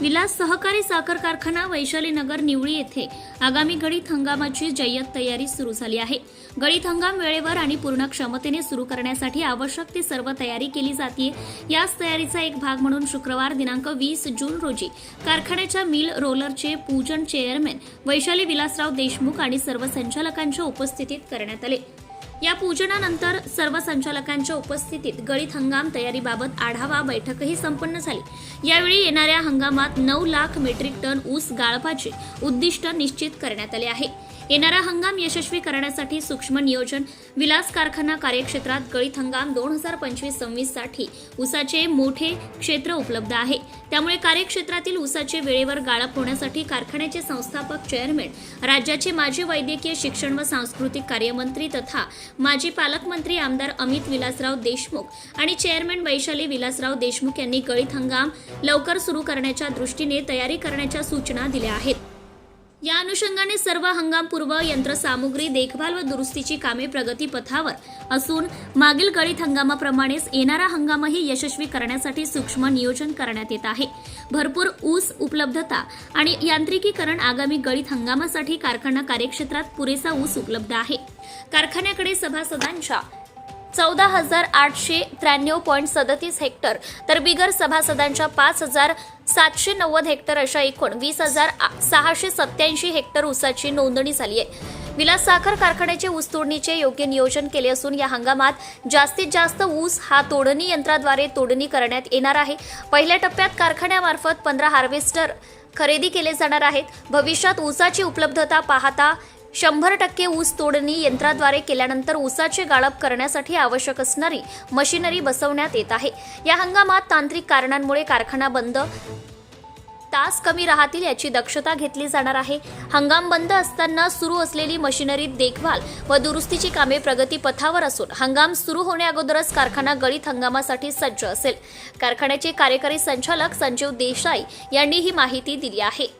विलास सहकारी साखर कारखाना वैशाली नगर निवळी येथे आगामी गळीत हंगामाची जय्यत तयारी सुरू झाली आहे. गळीत हंगाम वेळेवर आणि पूर्ण क्षमतेने सुरू करण्यासाठी आवश्यक ती सर्व तयारी केली जाते याच तयारीचा एक भाग म्हणून शुक्रवार दिनांक वीस जून रोजी कारखान्याच्या मिल रोलरचे पूजन चेअरमॅन वैशाली विलासराव देशमुख आणि सर्व संचालकांच्या उपस्थितीत करण्यात आले. या पूजनानंतर सर्व संचालकांच्या उपस्थितीत गळीत हंगाम तयारीबाबत आढावा बैठकही संपन्न झाली. यावेळी येणाऱ्या हंगामात नऊ लाख मेट्रिक टन ऊस गाळपाचे उद्दिष्ट निश्चित करण्यात आले आहे. येणारा हंगाम यशस्वी करण्यासाठी सूक्ष्म नियोजन विलास कारखाना कार्यक्षेत्रात गळीत हंगाम दोन हजार पंचवीस सव्वीससाठी ऊसाचे मोठे क्षेत्र उपलब्ध आहे. त्यामुळे कार्यक्षेत्रातील ऊसाचे वेळेवर गाळप होण्यासाठी कारखान्याचे संस्थापक चेअरमॅन राज्याचे माजी वैद्यकीय शिक्षण व सांस्कृतिक कार्यमंत्री तथा माजी पालकमंत्री आमदार अमित विलासराव देशमुख आणि चेअरमॅन वैशाली विलासराव देशमुख यांनी गळीत हंगाम लवकर सुरू करण्याच्या दृष्टीने तयारी करण्याच्या सूचना दिल्या आहेत. या अनुषंगाने सर्व हंगामपूर्व यंत्रसामुग्री देखभाल व दुरुस्तीची कामे प्रगतीपथावर असून मागील गळीत हंगामाप्रमाणेच येणारा हंगामही यशस्वी करण्यासाठी सूक्ष्म नियोजन करण्यात येत आहे. भरपूर ऊस उपलब्धता आणि यांत्रिकीकरण आगामी गळीत हंगामासाठी कारखाना कार्यक्षेत्रात पुरेसा ऊस उपलब्ध आहे. कारखान्याकडे सभासदांच्या चौदा हजार आठशे त्र्याण्णव पॉईंट सदतीस हेक्टर तर बिगर सभासदांच्या पाच हजार सातशे नव्वद हेक्टर अशा एकूण वीस हजार सहाशे सत्याऐंशी हेक्टर ऊसाची नोंदणी झाली आहे. विलास साखर कारखान्याचे ऊस तोडणीचे योग्य नियोजन केले असून या हंगामात जास्तीत जास्त ऊस हा तोडणी यंत्राद्वारे तोडणी करण्यात येणार आहे. पहिल्या टप्प्यात कारखान्यामार्फत पंधरा हार्वेस्टर खरेदी केले जाणार आहेत. भविष्यात ऊसाची उपलब्धता पाहता शंभर टक्के ऊस तोडणी यंत्राद्वारे केल्यानंतर ऊसाचे गाळप करण्यासाठी आवश्यक असणारी मशिनरी बसवण्यात येत आहे. या हंगामात तांत्रिक कारणांमुळे कारखाना बंद तास कमी राहतील याची दक्षता घेतली जाणार आहे. हंगाम बंद असताना सुरू असलेली मशिनरी देखभाल व दुरुस्तीची कामे प्रगतीपथावर असून हंगाम सुरू होण्याअगोदरच कारखाना गळीत हंगामासाठी सज्ज असेल. कारखान्याचे कार्यकारी संचालक संजीव देसाई यांनी ही माहिती दिली आहे.